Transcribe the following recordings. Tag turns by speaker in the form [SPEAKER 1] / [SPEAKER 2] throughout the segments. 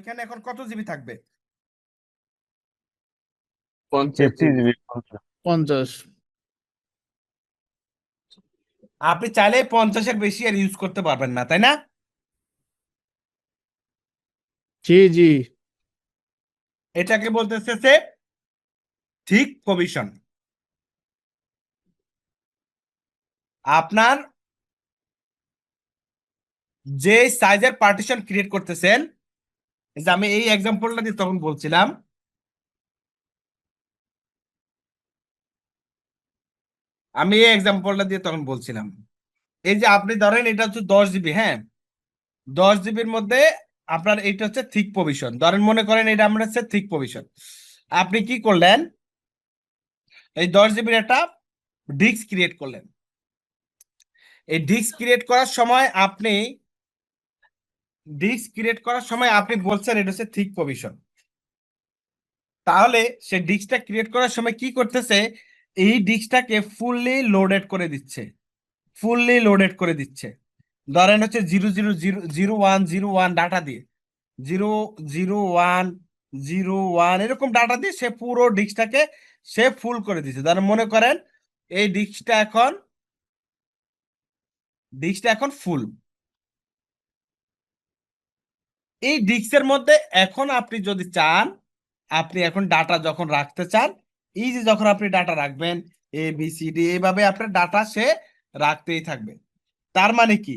[SPEAKER 1] ওইখানে এখন কত জিবি থাকবে?
[SPEAKER 2] পঞ্চাশ
[SPEAKER 1] আপনি চাইলে পঞ্চাশের বেশি আর ইউজ করতে পারবেন না তাই না?
[SPEAKER 3] জি জি।
[SPEAKER 1] এটাকে বলতেছে সে ঠিক প্রভিশন আপনার যে সাইজের পার্টিশন ক্রিয়েট করতেছেন যে আমি এই এক্সাম্পলটা দিয়ে তখন বলছিলাম। আমি এই এক্সাম্পলটা দিয়ে তখন বলছিলাম। এই যে আপনি ধরেন এটা হচ্ছে দশ জিবি হ্যাঁ? দশ জিবির মধ্যে আপনার এটা হচ্ছে থিক প্রভিশন ধরেন মনে করেন এটা আমরা হচ্ছে থিক প্রভিশন আপনি কি করলেন? এই দশ জিবির একটা ডিস্ক ক্রিয়েট করলেন। এই ডিস্ক ক্রিয়েট করার সময় আপনি ডিস্ক ক্রিয়েট করার সময় আপনি বলছেন এটা হচ্ছে থিক প্রভিশন তাহলে সে ডিস্কটা ক্রিয়েট করার সময় কি করতেছে? এই ডিস্কটাকে ফুললি লোডেড করে দিচ্ছে। ফুললি লোডেড করে দিচ্ছে। ধরেন হচ্ছে zero zero zero zero one zero one data দিয়ে। Zero zero one zero one এরকম ডাটা দিয়ে সে পুরো ডিস্কটাকে সে ফুল করে দিচ্ছে। ধরেন মনে করেন এই ডিস্কটা এখন ডিস্কটা এখন ফুল এই ডিস্কের মধ্যে এখন আপনি যদি চান, আপনি এখন ডাটা যখন রাখতে চান, এই যে যখন আপনি ডাটা রাখবেন এ বি সি ডি এইভাবে আপনার ডাটা সে রাখতেই থাকবে। তার মানে কি?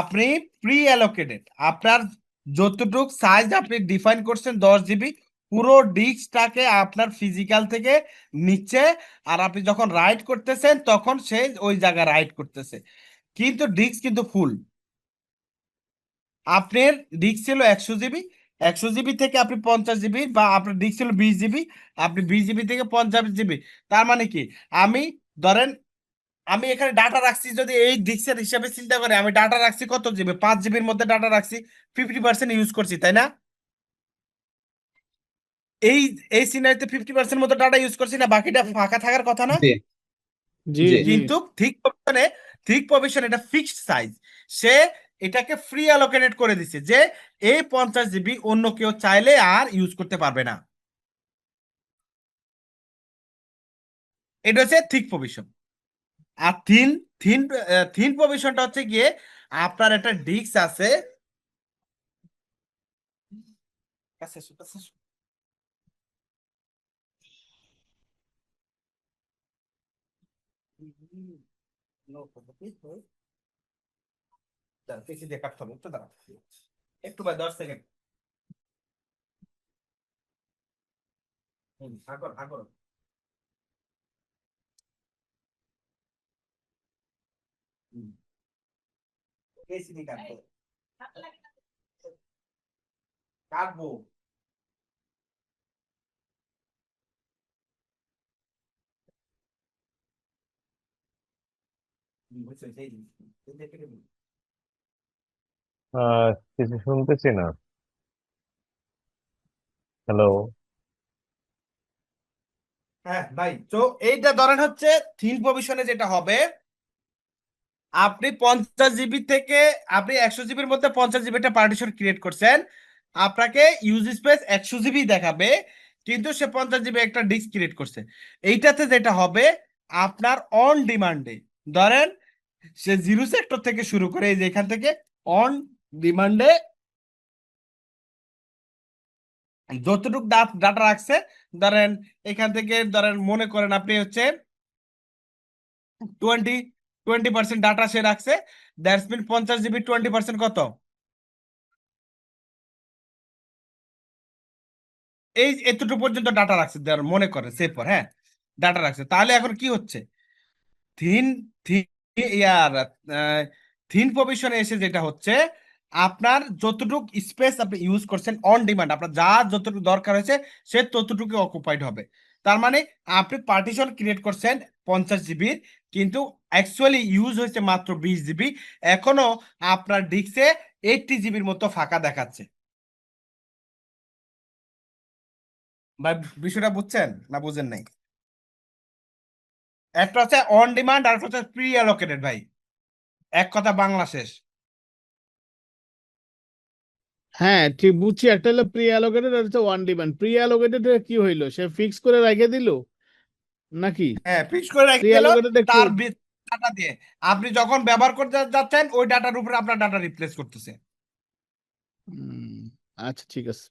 [SPEAKER 1] আপনি প্রি অ্যালোকেটেড আপনার যতটুক সাইজ আপনি ডিফাইন করছেন দশ জিবি পুরো ডিস্কটাকে আপনার ফিজিক্যাল থেকে নিচ্ছে, আর আপনি যখন রাইড করতেছেন, তখন সে ওই জায়গায় রাইড করতেছে। কিন্তু ডিস্ক কিন্তু ফুল আপনার ডিস্ক ছিল একশো জিবি একশো জিবি থেকে আপনি পঞ্চাশ জিবি বা আপনার ডিস্ক ছিল বিশ জিবি আপনি বিশ জিবি থেকে পঞ্চাশ জিবি তার মানে কি? আমি ধরেন আমি এখানে ডাটা রাখছি যদি এই ডিস্কের হিসাবে চিন্তা করে আমি ডাটা রাখছি কত জিবি পাঁচ জিবির মধ্যে ডাটা রাখছি ফিফটি পার্সেন্ট ইউজ করছি তাই না? এই এই সিনারিতে ফিফটি পার্সেন্ট মতো ডাটা ইউজ করছি না বাকিটা ফাঁকা থাকার কথা না? কিন্তু ঠিক প্রভিশনে ঠিক প্রভিশন এটা ফিক্সড সাইজ সে এটাকে ফ্রি অ্যালোকেটেড করে দিছে যে এই পঞ্চাশ জিবি অন্য কেউ চাইলে আর ইউজ করতে পারবে না এটা হচ্ছে থিক প্রভিশন আর থিন থিন থিন প্রভিশনটা হচ্ছে গিয়ে আপনার একটা ডিস্ক আছে। No, দাঁড়া, পেছন দিয়ে কাটতে হবে, একটু দাঁড়া। একটু ভাই দশ সেকেন্ড হুম, আগর আগর হুম। পেছন দিয়ে কাটতে হবে। কাটবো হুম, বুঝছ, এই যে, এই যে কেটে দিন।
[SPEAKER 4] কিছু শুনতেছি না। হ্যালো
[SPEAKER 1] হ্যাঁ ভাই, তো এইটা ধরেন হচ্ছে থিন প্রভিশনে যেটা হবে, আপনি পঞ্চাশ জিবি থেকে আপনি একশো জিবির মধ্যে পঞ্চাশ জিবি একটা পার্টিশন ক্রিয়েট করছেন, আপনাকে ইউজ স্পেস একশো জিবি দেখাবে, কিন্তু সে পঞ্চাশ জিবি একটা ডিস্ক ক্রিয়েট করছে। এইটাতে যেটা হবে, আপনার অন ডিমান্ডে ধরেন সে জিরো সেক্টর থেকে শুরু করে এই যে এখান থেকে অন ডিমান্ডে যতটুকু ডাটা রাখছে, ধরেন এখান থেকে ধরেন মনে করেন আপনি হচ্ছে টোয়েন্টি টোয়েন্টি পার্সেন্ট ডাটা সে রাখছে দ্যাটস মিন পঞ্চাশ জিবি টোয়েন্টি পার্সেন্ট কত? এই এতটুকু পর্যন্ত ডাটা রাখছে মনে করে সে পর হ্যাঁ ডাটা রাখছে। তাহলে এখন কি হচ্ছে? থিন থিন ইয়ার থিন প্রভিশনে এসে যেটা হচ্ছে আপনার যতটুকু স্পেস আপনি ইউজ করছেন অন ডিমান্ড আপনার যা যতটুকু দরকার হয়েছে, সে ততটুকু অকুপাইড হবে। তার মানে আপনি পার্টিশন ক্রিয়েট করছেন পঞ্চাশ জিবির কিন্তু অ্যাকচুয়ালি ইউজ হয়েছে মাত্র বিশ জিবি এখনও আপনার ডিস্কে এইটটি জিবির মতো ফাঁকা দেখাচ্ছে। ভাই, বিষয়টা বুঝছেন না বুঝেন নাই? একটা হচ্ছে অন ডিমান্ড আর একটা হচ্ছে প্রি অ্যালোকেটেড ভাই। এক কথা বাংলা শেষ।
[SPEAKER 3] হ্যাঁ ঠিক বুঝছি। একটা হলো প্রি অ্যালোকেটেড আর হচ্ছে ওয়ান ডিমান্ড প্রি অ্যালোকেটেড কি হইল? সে ফিক্স করে রেখে দিল? নাকি?
[SPEAKER 1] হ্যাঁ ফিক্স করে রেখে দিল। তার ডাটা দিয়ে। আপনি যখন ব্যবহার করতে যাচ্ছেন ওই ডাটার উপরে আপনার ডাটা রিপ্লেস করতেছে।
[SPEAKER 3] আচ্ছা ঠিক আছে।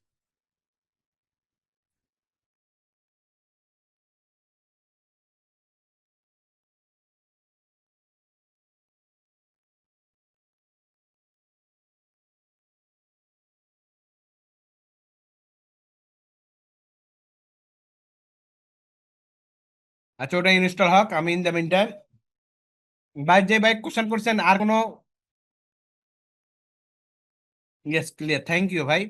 [SPEAKER 1] আচ্ছা ওটা ইনস্টল হোক, আমি ইন দ্য মিনটাইম ভাই, যে ভাই কোশ্চেন করছেন, আর কোনো? ইয়েস ক্লিয়ার থ্যাংক ইউ ভাই।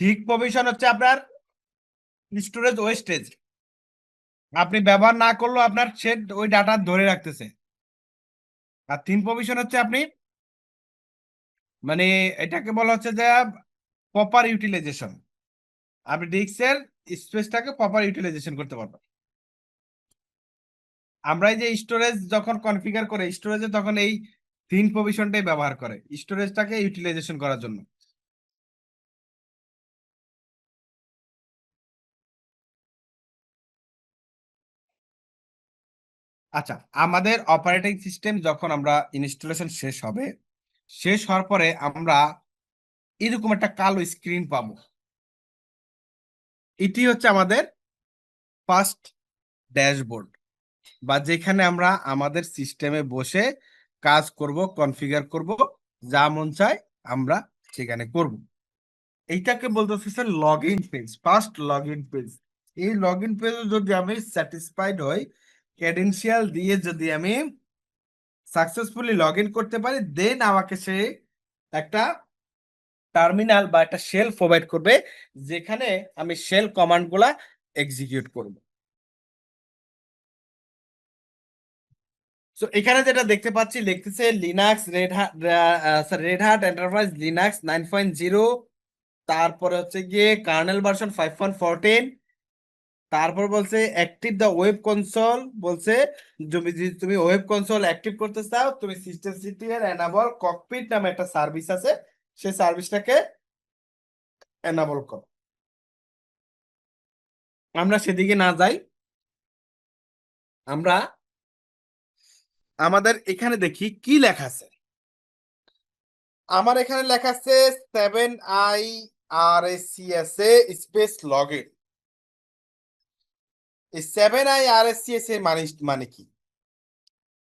[SPEAKER 1] ঠিক প্রভিশন হচ্ছে আপনার স্টোরেজ ওয়েস্টেজ আপনি ব্যবহার না করলেও আপনার সে ওই ডাটা ধরে রাখতেছে। আর তিন প্রভিশন হচ্ছে আপনি মানে এটাকে বলা হচ্ছে যে প্রপার ইউটিলাইজেশন আপনি ডিস্কের স্পেসটাকে প্রপার ইউটিলাইজেশন করতে পারবেন। আমরা যে স্টোরেজ যখন কনফিগার করে স্টোরেজে তখন এই তিন প্রভিশনটাই ব্যবহার করে স্টোরেজটাকে ইউটিলাইজেশন করার জন্য। আচ্ছা আমাদের অপারেটিং সিস্টেম যখন আমরা ইনস্টলেশন শেষ হবে, শেষ হওয়ার পরে আমরা এরকম একটা কালো স্ক্রিন পাবো। এটি হচ্ছে আমাদের ফার্স্ট ড্যাশবোর্ড বা যেখানে আমরা আমাদের সিস্টেমে বসে কাজ করব কনফিগার করব, যা মন চায় আমরা সেখানে করব। এইটাকে বলতেছে sir log in page first log in page এই লগ ইন পেজে যদি আমি স্যাটিসফাইড হই ক্রেডেনশিয়াল দিয়ে যদি আমি সাকসেসফুলি লগ ইন করতে পারি দেন আমাকে সে একটা টার্মিনাল বা একটা শেল প্রোভাইড করবে, যেখানে আমি শেল কমান্ডগুলা এক্সিকিউট করব। সো এখানে যেটা দেখতে পাচ্ছি, লিখতেছে Linux Red Hat Red Hat Enterprise Linux nine point zero তারপরে হচ্ছে গিয়ে kernel version five point fourteen তারপর বলছে অ্যাক্টিভ দ্য ওয়েব কনসোল বলছে তুমি তুমি ওয়েব কনসোল অ্যাক্টিভ করতে চাও, তুমি সিস্টেম সিটি এর এনাবল ককপিট নামে একটা সার্ভিস আছে, সেই সার্ভিসটাকে এনাবল করো। আমরা সেদিকে না যাই, আমরা আমাদের এখানে দেখি কি লেখা আছে। আমার এখানে লেখা আছে seven I R S C S A space log in এই seven I R S C S এর মানে মানে কি?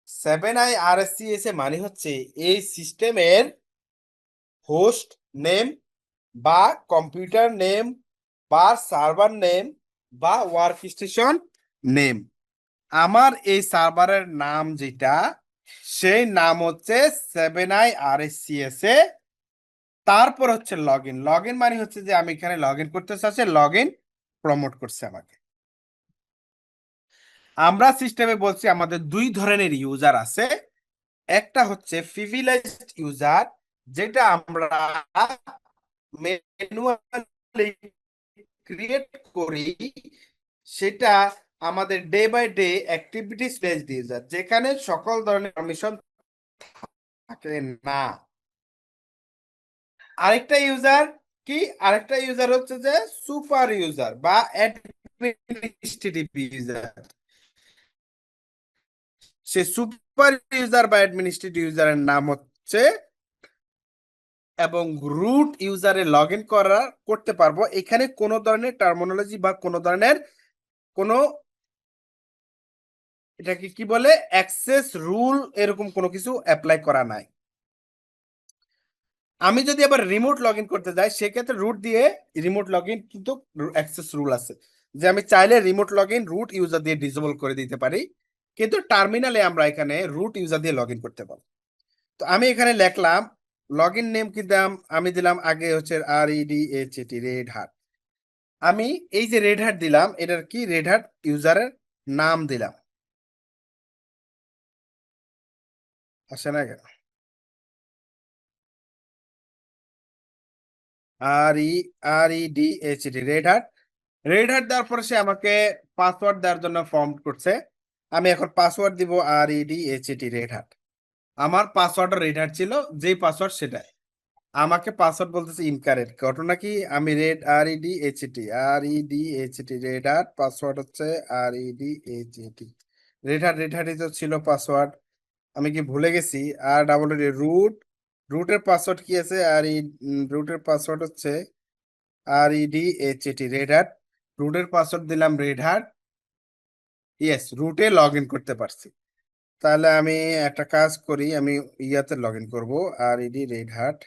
[SPEAKER 1] Seven I R S C S এর মানে হচ্ছে এই সিস্টেমের হোস্ট নেম বা কম্পিউটার নেম বা সার্ভার নেম বা ওয়ার্ক স্টেশন নেম আমার এই সার্ভারের নাম যেটা, সেই নাম হচ্ছে seven I R S C S A. তারপর হচ্ছে লগ ইন লগ ইন মানে হচ্ছে যে আমি এখানে লগ ইন করতে চাচ্ছি লগ ইন প্রমোট করছে আমাকে। আমরা সিস্টেমে বলছি আমাদের দুই ধরনের ইউজার আছে। একটা হচ্ছে প্রিভিলেজড ইউজার যেটা আমরা ম্যানুয়ালি ক্রিয়েট করি, সেটা আমাদের day by day activities based user যেখানে সকল ধরনের পারমিশন থাকে না। আরেকটা ইউজার কি? আরেকটা ইউজার হচ্ছে যে সুপার ইউজার বা অ্যাডমিনিস্ট্রেটিভ ইউজার সে সুপার ইউজার বা অ্যাডমিনিস্ট্রেটিভ ইউজারের নাম হচ্ছে এবং রুট ইউজারে লগ ইন করা, করতে পারব। এখানে কোনো ধরনের টার্মোনোলজি বা কোনো ধরনের কোনো এটাকে কি বলে? অ্যাক্সেস রুল এরকম কোনো কিছু অ্যাপ্লাই করা নাই। আমি যদি আবার রিমোট লগ ইন করতে যাই, সেক্ষেত্রে রুট দিয়ে রিমোট লগ ইন কিন্তু অ্যাক্সেস রুল আছে। যে আমি চাইলে remote log in root user দিয়ে ডিসেবল করে দিতে পারি। কিন্তু টার্মিনালে আমরা এখানে রুট ইউজার দিয়ে লগ ইন করতে পারব। তো আমি এখানে লিখলাম লগ ইন নেম কি দিলাম? আমি দিলাম আগে হচ্ছে R E D H A T Red Hat আমি এই যে রেড হাট দিলাম, এটার কি রেড হাট ইউজারের নাম দিলাম। আসে না কেন? R E R E D H D Red Hat Red Hat দেওয়ার পরে সে আমাকে পাসওয়ার্ড দেওয়ার জন্য ফর্ম করছে। আমি এখন পাসওয়ার্ড দিব R E D H D Red Hat আমার পাসওয়ার্ড রেড হাট ছিল, যেই পাসওয়ার্ড সেটাই। আমাকে পাসওয়ার্ড বলতেছে ইনকারেক্ট ঘটনা কি? আমি red R E D H T R E D H T Red Hat password হচ্ছে R E D H T Red Hat Red হাটই তো ছিল পাসওয়ার্ড আমি কি ভুলে গেছি? আর ডাবল রুট রুটের পাসওয়ার্ড কি আছে? আর ই রুটের পাসওয়ার্ড হচ্ছে R E D H T Red Hat রুটের পাসওয়ার্ড দিলাম রেড হাট ইয়েস রুটে লগ ইন করতে পারছি। তাহলে আমি একটা কাজ করি, আমি ইয়াতে লগ ইন করব R E D Red Hat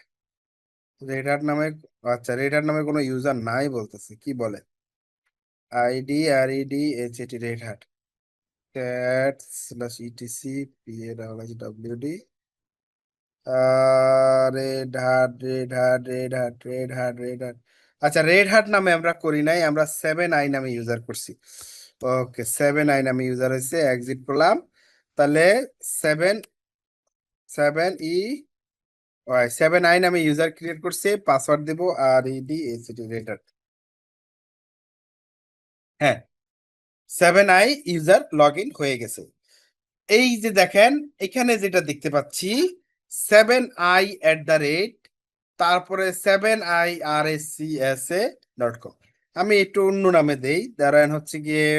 [SPEAKER 1] Red Hat নামে আচ্ছা রেড হাট নামে কোনো ইউজার নাই বলতেছে, কি বলে? ID R E D H A T Red Hat cat slash ETC P A double W D Red Hat Red Hat Red Hat Red Hat Red Hat আচ্ছা red Hat নামে আমরা করি নাই, আমরা সেভেন আই নামে user করছি। Okay seven I নামে user হয়েছে এক্সিট করলাম। তাহলে seven seven E seven I নামে ইউজার ক্রিয়েট করছে পাসওয়ার্ড দেব আর ইডি এসিটি রেটার হ্যাঁ seven I user log in হয়ে গেছে। এই যে দেখেন, এখানে যেটা দেখতে পাচ্ছি seven I at the rate তারপরে seven I R S C S A dot com আমি একটু অন্য নামে দেই। দাঁড়ান, হচ্ছে গিয়ে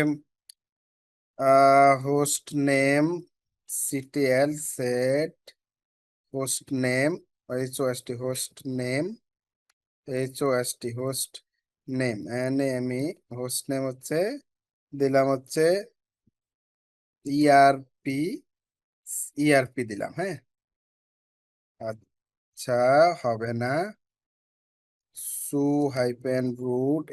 [SPEAKER 1] host name CTL set host name H O S T host name H O S T host name N E host name হচ্ছে, দিলাম হচ্ছে E ইআরপি ইআরপি E দিলাম হ্যাঁ? আচ্ছা হবে না। Su hyphen root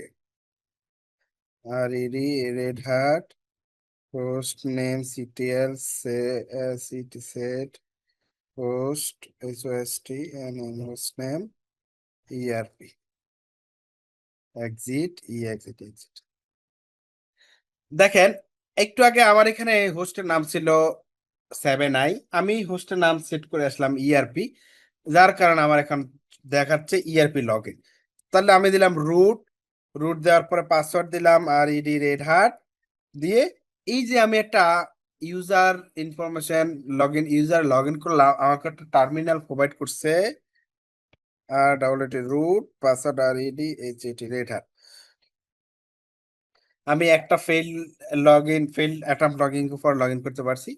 [SPEAKER 1] R E D Red Hat host name CTL সে city set host S N N host name ERP exit E exit exit দেখেন, একটু আগে আমার এখানে হোস্টের নাম ছিল সেভেন আই আমি হোস্টের নাম সেট করে আসলাম ইআরপি যার কারণে আমার এখন দেখাচ্ছে ইআরপি লগ ইন তাহলে আমি দিলাম রুট রুট দেওয়ার পরে পাসওয়ার্ড দিলাম আর ইডি রেড হাট দিয়ে এই যে আমি একটা user information log in user log in করলাম, আমাকে একটা টার্মিনাল প্রোভাইড করছে, আর double A T root password R E D H A T Red Hat আমি একটা fail log in fail attempt log in পর লগ ইন করতে পারছি।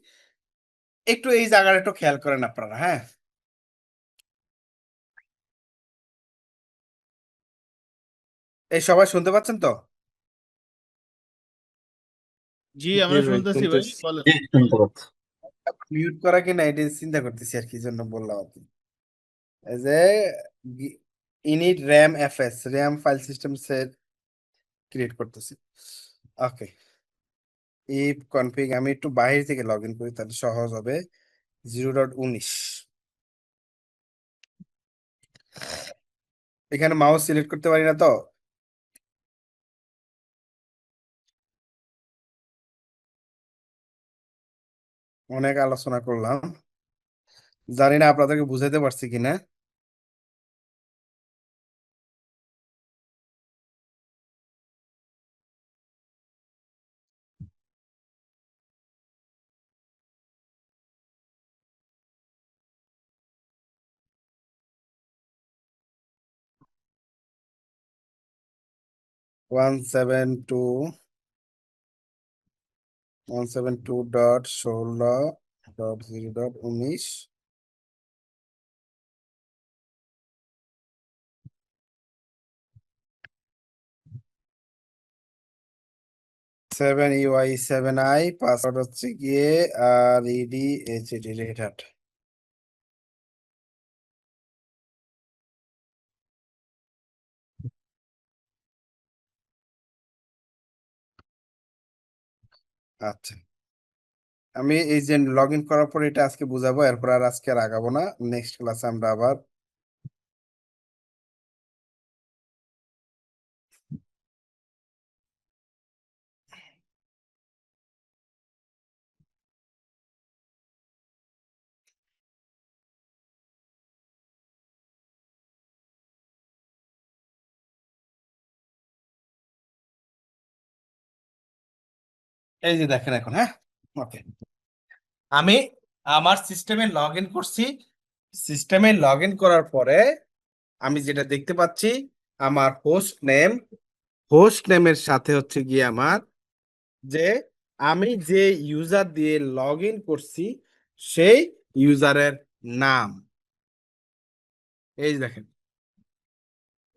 [SPEAKER 1] একটু এই জায়গাটা একটু খেয়াল করেন আপনারা হ্যাঁ? এই সবাই শুনতে পাচ্ছেন তো?
[SPEAKER 3] জি আমরা শুনতেছি ভাই বলেন।
[SPEAKER 1] মিউট করা কি না এটা চিন্তা করতেছি আর কি জন্য বললাম আর কি। যে init RAM FS RAM file system set create করতেছি। ওকে ইফ কনফিগ আমি একটু বাইরে থেকে লগ ইন করি তাহলে সহজ হবে। জিরো ডট উনিশ এখানে মাউস সিলেক্ট করতে পারি না তো? অনেক আলোচনা করলাম। জানি না আপনাদেরকে বুঝাইতে পারছি কিনা। One seven two one seven two dot ষোলো ডট জিরো ডট উনিশ seven UI seven I password হচ্ছে গিয়ে R E D H D red আচ্ছা। আমি এই যে লগ ইন করার পর এটা আজকে বুঝাবো, এরপর আর আজকে আগাবো না। নেক্সট ক্লাসে আমরা আবার এই যে দেখেন এখন হ্যাঁ? ওকে আমি আমার সিস্টেমে লগ ইন করছি। সিস্টেমে লগ ইন করার পরে আমি যেটা দেখতে পাচ্ছি, আমার হোস্ট নেম হোস্ট নেমের সাথে হচ্ছে গিয়ে আমার যে আমি যে ইউজার দিয়ে লগ ইন করছি, সেই ইউজারের নাম। এই দেখেন।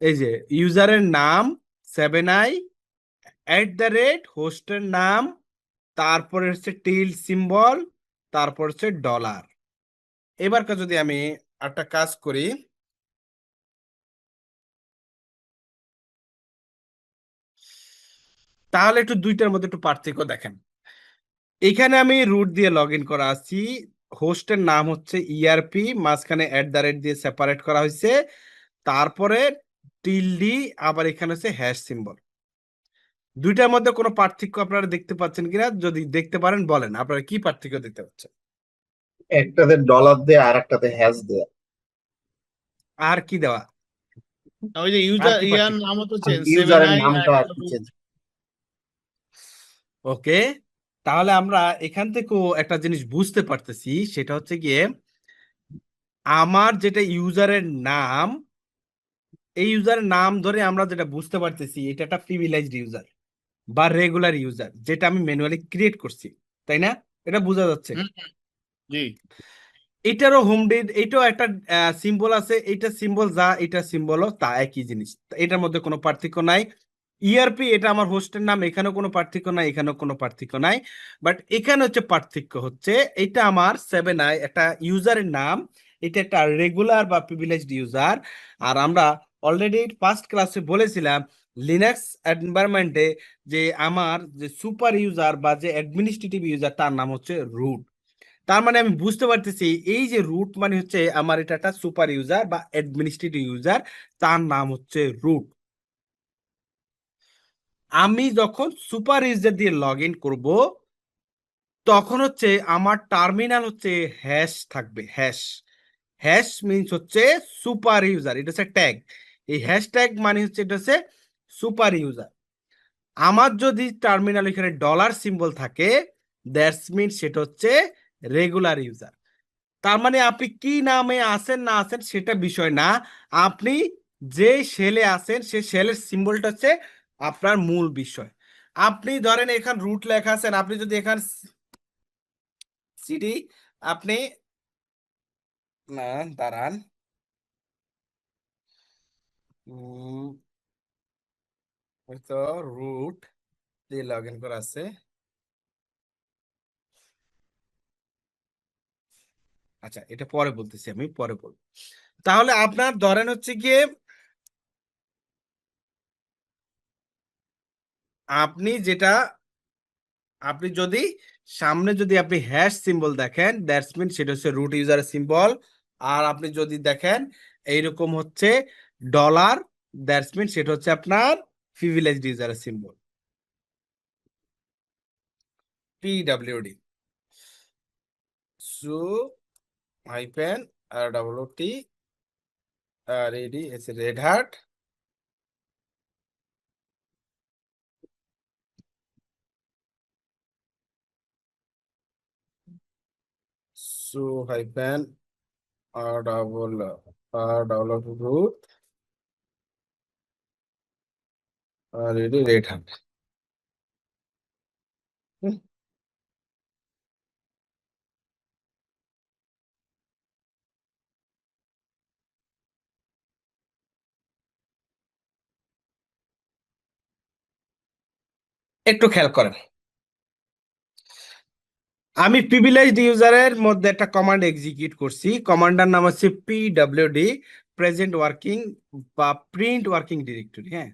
[SPEAKER 1] এই যে ইউজারের নাম seven I at the rate হোস্টের নাম তারপরে হচ্ছে টিল সিম্বল, তারপর হচ্ছে ডলার। এবারকার যদি আমি একটা কাজ করি। তাহলে একটু দুইটার মধ্যে একটু পার্থক্য দেখেন। এখানে আমি রুট দিয়ে লগ ইন করা আছি। হোস্টের নাম হচ্ছে ইআরপি মাঝখানে অ্যাট দ্য রেট দিয়ে সেপারেট করা হয়েছে তারপরে টিলডি আবার এখানে হচ্ছে হ্যাশ সিম্বল দুইটার মধ্যে কোনো পার্থক্য আপনারা দেখতে পাচ্ছেন কিনা? যদি দেখতে পারেন বলেন। আপনারা কি পার্থক্য দেখতে পাচ্ছেন?
[SPEAKER 2] একটাতে ডলার দেয়া আর একটাতে হ্যাশ দেয়া।
[SPEAKER 1] আর কি দেওয়া?
[SPEAKER 3] ওই যে ইউজার ইয়ার
[SPEAKER 1] পার্থক্য?
[SPEAKER 3] নাম হচ্ছে সেভেন
[SPEAKER 2] ইউজারের নামটা আর
[SPEAKER 1] ওকে তাহলে আমরা এখান থেকেও একটা জিনিস বুঝতে পারতেছি সেটা হচ্ছে গিয়ে আমার যেটা ইউজারের নাম এই ইউজারের নাম ধরে আমরা যেটা বুঝতে পারতেছি এটা একটা প্রিভিলেজড ইউজার বা রেগুলার ইউজার যেটা আমি ম্যানুয়ালি ক্রিয়েট করছি তাই না? এটা বোঝা যাচ্ছে।
[SPEAKER 3] জি।
[SPEAKER 1] এটারও হোম ডেট এটাও একটা সিম্বল আছে এটা সিম্বল যা এটা সিম্বলও তা একই জিনিস। এটার মধ্যে কোনো পার্থক্য নাই। ইআরপি এটা আমার হোস্টের নাম এখানেও কোনো পার্থক্য নাই এখানেও কোনো পার্থক্য নাই। বাট এখানে হচ্ছে পার্থক্য হচ্ছে এটা আমার সেভেন আই একটা ইউজারের নাম এটা একটা রেগুলার বা প্রিভিলেজড ইউজার আর আমরা অলরেডি ফার্স্ট ক্লাসে বলেছিলাম লিনাক্স এনভায়রনমেন্টে যে আমার যে সুপার ইউজার বা যে অ্যাডমিনিস্ট্রেটিভ ইউজার তার নাম হচ্ছে রুট তার মানে আমি বুঝতে পারতেছি এই যে রুট মানে হচ্ছে আমার এটা একটা সুপার ইউজার বা অ্যাডমিনিস্ট্রেটিভ ইউজার তার নাম হচ্ছে রুট আমি যখন সুপার ইউজার দিয়ে লগ ইন করব, তখন হচ্ছে আমার টার্মিনাল হচ্ছে হ্যাশ থাকবে হ্যাশ হ্যাশ মিনস হচ্ছে সুপার ইউজার এটা হচ্ছে ট্যাগ এই হ্যাশট্যাগ মানে হচ্ছে, এটা হচ্ছে সুপার ইউজার। আমার যদি টার্মিনাল এখানে ডলার সিম্বল থাকে দ্যাটস মিন সেটা হচ্ছে রেগুলার ইউজার তার মানে আপনি কি নামে আছেন, না আছেন সেটা বিষয় না। আপনি যে সেলে আছেন, সে সেলের সিম্বলটা হচ্ছে আপনার মূল বিষয়। আপনি ধরেন এখান রুট লেখা আছেন আপনি যদি এখানে সিডি আপনি না, দাঁড়ান। হয়তো রুট দিয়ে লগ ইন করা আছে। আচ্ছা এটা পরে বলতেছি আমি, পরে বলব। তাহলে আপনার ধরেন হচ্ছে গিয়ে আপনি যেটা, আপনি যদি সামনে যদি আপনি হ্যাশ সিম্বল দেখেন দ্যাটস মিন সেটা হচ্ছে রুট ইউজারের সিম্বল আর আপনি যদি দেখেন, এইরকম হচ্ছে ডলার দ্যাটস মিন সেটা হচ্ছে আপনার privileged ইউজারের symbol PWD su hyphen R double T R AD S red hat su hyphen R double R AD red hat একটু খেয়াল করেন। আমি প্রিভিলেজড ইউজারের মধ্যে একটা কমান্ড এক্সিকিউট করছি। কমান্ডার নাম হচ্ছে পিডব্লিউডি প্রেজেন্ট ওয়ার্কিং বা প্রিন্ট ওয়ার্কিং ডিরেক্টরি হ্যাঁ।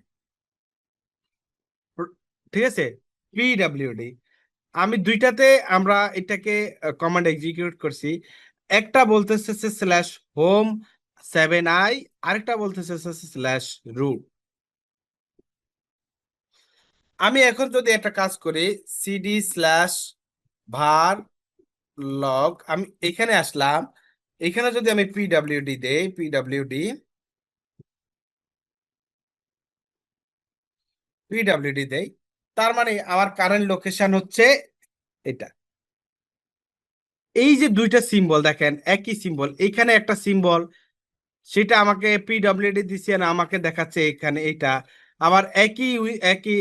[SPEAKER 1] ঠিক আছে? পিডব্লিউডি আমি দুইটাতে আমরা এটাকে কমান্ড এক্সিকিউট করছি। একটা বলতেছে স্ল্যাশ হোম সেভেন আই আরেকটা বলতেছে স্ল্যাশ রুট আমি এখন যদি একটা কাজ করি সিডি স্ল্যাশ var log, আমি এখানে আসলাম। এখানে যদি আমি পিডব্লিউডি দেই পিডব্লিউডি পিডব্লিউডি দেই তার মানে আমার কারেন্ট লোকেশন হচ্ছে এটা। এই যে দুইটা সিম্বল দেখেন, একই সিম্বল এখানে একটা সিম্বল সেটা আমাকে পিডব্লিউডি দিছে না আমাকে দেখাচ্ছে এখানে এটা। আবার একই একই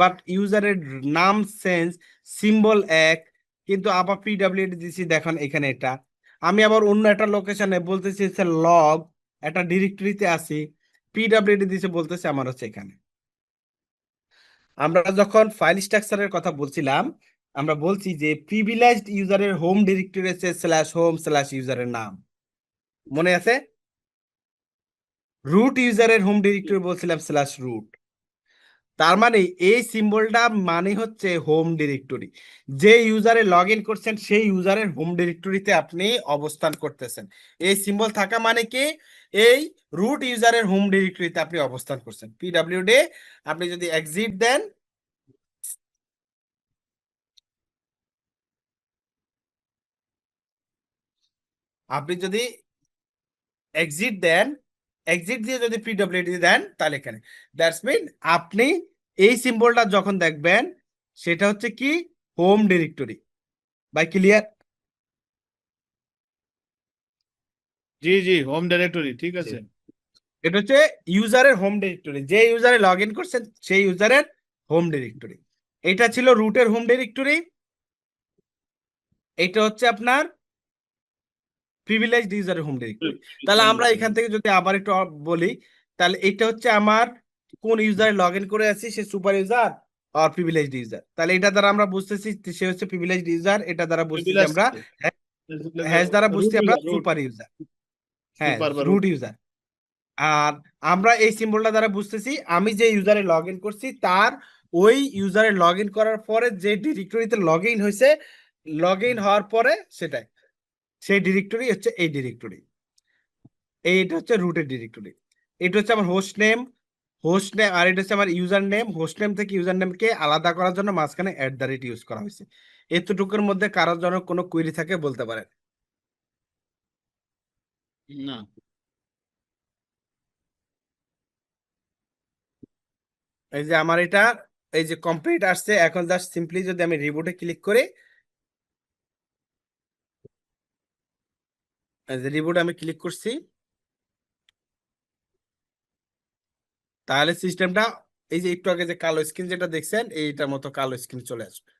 [SPEAKER 1] বাট ইউজারের নাম সেন্স সিম্বল এক, কিন্তু আবার পিডব্লিউডি দিছি, দেখেন এখানে এটা। আমি আবার অন্য একটা লোকেশনে বলতেছি লগ একটা ডিরেক্টরিতে আছি পিডব্লিউডি দিছে বলতেছে আমার হচ্ছে এখানে। আমরা যখন ফাইল স্ট্রাকচারের কথা বলছিলাম, আমরা বলছি যে প্রিভিলেজড ইউজারের হোম ডিরেক্টরি হচ্ছে স্ল্যাশ হোম স্ল্যাশ ইউজারের নাম। মনে আছে? রুট ইউজারের হোম ডিরেক্টরি বলছিলাম স্ল্যাশ রুট তার মানে এই সিম্বলটা মানে হচ্ছে হোম ডিরেক্টরি যে ইউজারে লগ ইন করছেন, সেই ইউজারের হোম ডিরেক্টরিতে আপনি অবস্থান করতেছেন। এই সিম্বল থাকা মানে কি? এই রুট ইউজারের হোম ডিরেক্টরিতে আপনি অবস্থান করছেন। পিডব্লিউডি আপনি যদি এক্সিট দেন, আপনি যদি এক্সিট দেন এক্সিট দিয়ে যদি পিডব্লিউডি দেন, তাহলে এখানে। দ্যাটস মিন আপনি এই সিম্বলটা যখন দেখবেন, সেটা হচ্ছে কি? হোম ডিরেক্টরি বাই ক্লিয়ার
[SPEAKER 3] জি জি হোম ডাইরেক্টরি ঠিক আছে।
[SPEAKER 1] এটা হচ্ছে ইউজারের হোম ডিরেক্টরি যে ইউজারে লগ ইন করছেন সেই ইউজারের হোম ডিরেক্টরি এটা ছিল রুটের হোম ডিরেক্টরি এটা হচ্ছে আপনার প্রিভিলেজড ইউজারের হোম ডিরেক্টরি তাহলে আমরা এখান থেকে যদি আবার একটু বলি তাহলে এটা হচ্ছে আমার কোন ইউজারে লগ ইন করে আছি সে সুপার ইউজার আর প্রিভিলেজড ইউজার তাহলে এটা দ্বারা আমরা বুঝতেছি সে হচ্ছে প্রিভিলেজড ইউজার এটা দ্বারা বুঝতেছি আমরা হ্যাশ দ্বারা বুঝছি আমরা সুপার ইউজার হ্যাঁ রুট ইউজার আর আমরা এই সিম্বলটা দ্বারা বুঝতেছি আমি যে ইউজারে লগ ইন করছি তার ওই ইউজারে লগ ইন করার পরে যে ডিরেক্টরিতে লগ ইন হয়েছে লগ ইন হওয়ার পরে সেটাই। সেই ডিরেক্টরি হচ্ছে এই ডিরেক্টরি এইটা হচ্ছে রুটের ডিরেক্টরি এটা হচ্ছে আমার হোস্ট নেম হোস্ট নেম আর এটা হচ্ছে আমার ইউজার নেম হোস্ট নেম থেকে ইউজার নেমকে আলাদা করার জন্য মাঝখানে অ্যাট দ্য রেট ইউজ করা হয়েছে। এতটুকুর মধ্যে কারোর জন্য কোনো কুইরি থাকে বলতে পারেন।
[SPEAKER 3] না।
[SPEAKER 1] এই যে আমার এটা, এই যে কমপ্লিট আসছে, এখন জাস্ট সিম্পলি যদি আমি রিবুটে ক্লিক করি রিবুট আমি ক্লিক করছি, তাহলে সিস্টেমটা এই যে একটু আগে যে কালো স্ক্রিন যেটা দেখছেন, এইটার মতো কালো স্ক্রিন চলে আসবে।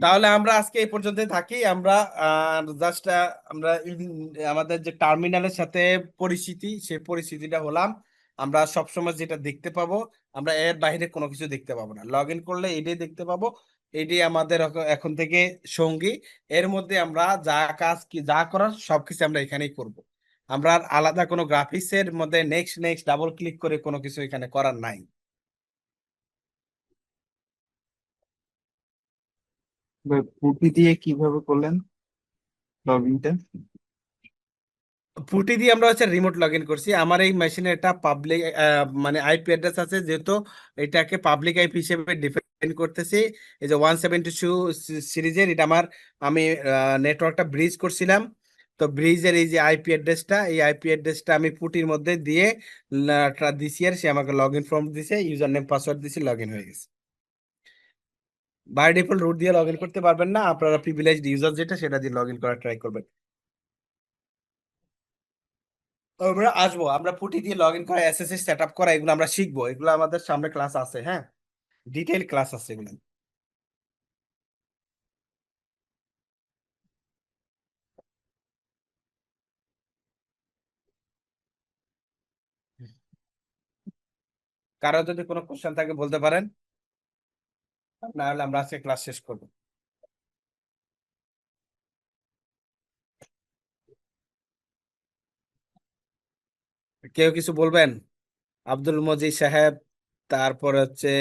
[SPEAKER 1] তাহলে আমরা আজকে এই পর্যন্ত থাকি। আমরা জাস্ট আমরা আমাদের যে টার্মিনালের সাথে পরিচিতি সেই পরিচিতিটা হলাম। আমরা সবসময় যেটা দেখতে পাবো, আমরা এর বাইরে কোনো কিছু দেখতে পাবো না। লগ ইন করলে এটাই দেখতে পাবো। এটাই আমাদের এখন- থেকে সঙ্গী। এর মধ্যে আমরা যা কাজ কি, যা করার সবকিছু আমরা এখানেই করব। আমরা আলাদা কোনো গ্রাফিক্স এর মধ্যে নেক্সট নেক্সট ডাবল ক্লিক করে কোনো কিছু এখানে করার নাই।
[SPEAKER 5] পুটি দিয়ে কীভাবে করলেন লগইনটা?
[SPEAKER 1] পুটি দিয়ে আমরা হচ্ছে রিমোট লগ ইন করছি। আমার এই মেশিনে এটা পাবলিক মানে আইপি অ্যাড্রেস আছে যেহেতু এটাকে পাবলিক আইপি হিসেবে ডিফাইন করতেছি। এই যে ওয়ান সেভেন্টি টু সিরিজের এটা আমার, আমি নেটওয়ার্কটা ব্রিজ করছিলাম। তো ব্রিজের এই যে আইপি অ্যাড্রেসটা এই আইপি অ্যাড্রেসটা আমি পুটির মধ্যে দিয়ে দিছি আর সে আমাকে লগ ইন ফর্ম দিছে ইউজার নেম পাসওয়ার্ড দিছি লগ ইন হয়ে গেছে। বাই ডিফল্ট রুট দিয়ে লগ করতে পারবেন না। আপনারা প্রিভিলেজড ইউজার যেটা, সেটা দিয়ে লগ করার ট্রাই করবেন। আমরা আসব। আমরা পুটি দিয়ে লগ ইন করা এসএসএস সেট আপ করা, এগুলো আমরা শিখব। এগুলো আমাদের সামনে ক্লাস আছে হ্যাঁ? ডিটেইল ক্লাস আছে এগুলো। কারও যদি কোনো কোশ্চেন থাকে বলতে পারেন। না হলে আমরা আজকে ক্লাস শেষ করব। কেউ কিছু বলবেন? আব্দুল মজিদ সাহেব তারপর হচ্ছে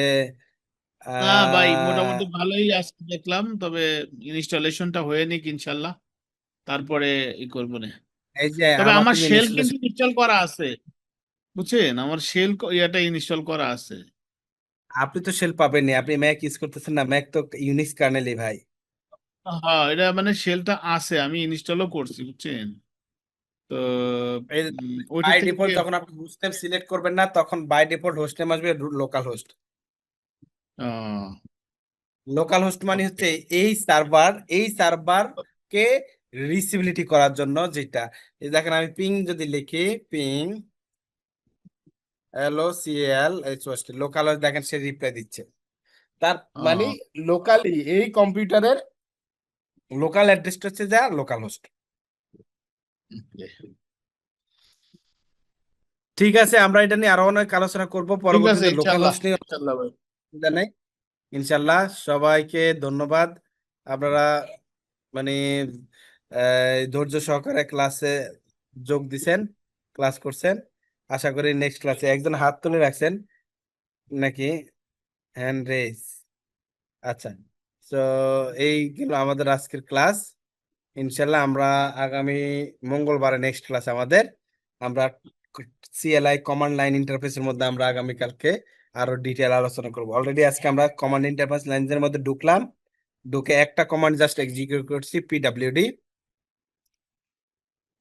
[SPEAKER 3] না ভাই মোটামুটি ভালোই আজকে দেখলাম তবে ইনস্টলেশনটা হয়ে নিক ইনশাল্লাহ। তারপরে ই করব না।
[SPEAKER 1] এই যে
[SPEAKER 3] তবে আমার শেল কিন্তু ইনস্টল করা আছে। বুঝছেন? আমার শেল ইয়াটা ইনস্টল করা আছে।
[SPEAKER 1] আপনি তো শেল পাবেননি আপনি ম্যাক ইউজ করতেছেন না ম্যাক তো ইউনিক্স কার্নেলই ভাই।
[SPEAKER 3] হ্যাঁ এটা মানে শেলটা আছে আমি ইনস্টলও করছি বুঝছেন? তো ওইটা
[SPEAKER 1] বাই ডিফল্ট যখন আপনি হোস্ট নেম সিলেক্ট করবেন না তখন বাই ডিফল্ট হোস্ট নেম আসবে লোকাল হোস্ট লোকাল হোস্ট মানে হচ্ছে এই সার্ভার এই সার্ভার কে রিসিবিলিটি করার জন্য যেটা। দেখেন আমি পিং যদি লিখি ping L O C L H local দেখেন সে রিপ্লাই দিচ্ছে। তার মানে লোকালি এই কম্পিউটারের লোকাল অ্যাড্রেসটা হচ্ছে যা লোকাল হোস্ট ঠিক আছে আমরা এটা নিয়ে আরও অনেক আলোচনা করব পরবর্তীতে লোকাল হোস্ট নিয়ে নেই। ইনশাল্লাহ সবাইকে ধন্যবাদ। আপনারা মানে ধৈর্য সহকারে ক্লাসে যোগ দিছেন ক্লাস করছেন। আশা করি নেক্সট ক্লাসে একজন হাত তুলে রাখছেন নাকি? হ্যান্ড রেস আচ্ছা তো এই গেল আমাদের আজকের ক্লাস ইনশাল্লাহ আমরা আগামী মঙ্গলবারে নেক্সট ক্লাস আমাদের। আমরা সিএলআই কমান্ড লাইন ইন্টারফেসের মধ্যে আমরা আগামীকালকে আরও ডিটেল আলোচনা করব। অলরেডি আজকে আমরা কমান্ড ইন্টারফেস লাইনসের মধ্যে ঢুকলাম। ঢুকে একটা কমান্ড জাস্ট এক্সিকিউট করছি পিডব্লিউডি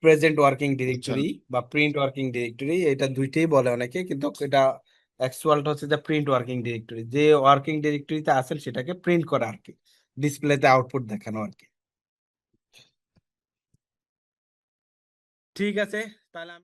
[SPEAKER 1] প্রেজেন্ট ওয়ার্কিং ডিরেক্টরি বা প্রিন্ট ওয়ার্কিং ডিরেক্টরি এটা দুইটাই বলে অনেকে কিন্তু এটা অ্যাকচুয়ালটা হচ্ছে যে প্রিন্ট ওয়ার্কিং ডিরেক্টরি যে ওয়ার্কিং ডিরেক্টরিতে আছেন সেটাকে প্রিন্ট করা আর কি ডিসপ্লেতে আউটপুট দেখানো আর কি। ঠিক আছে তাহলে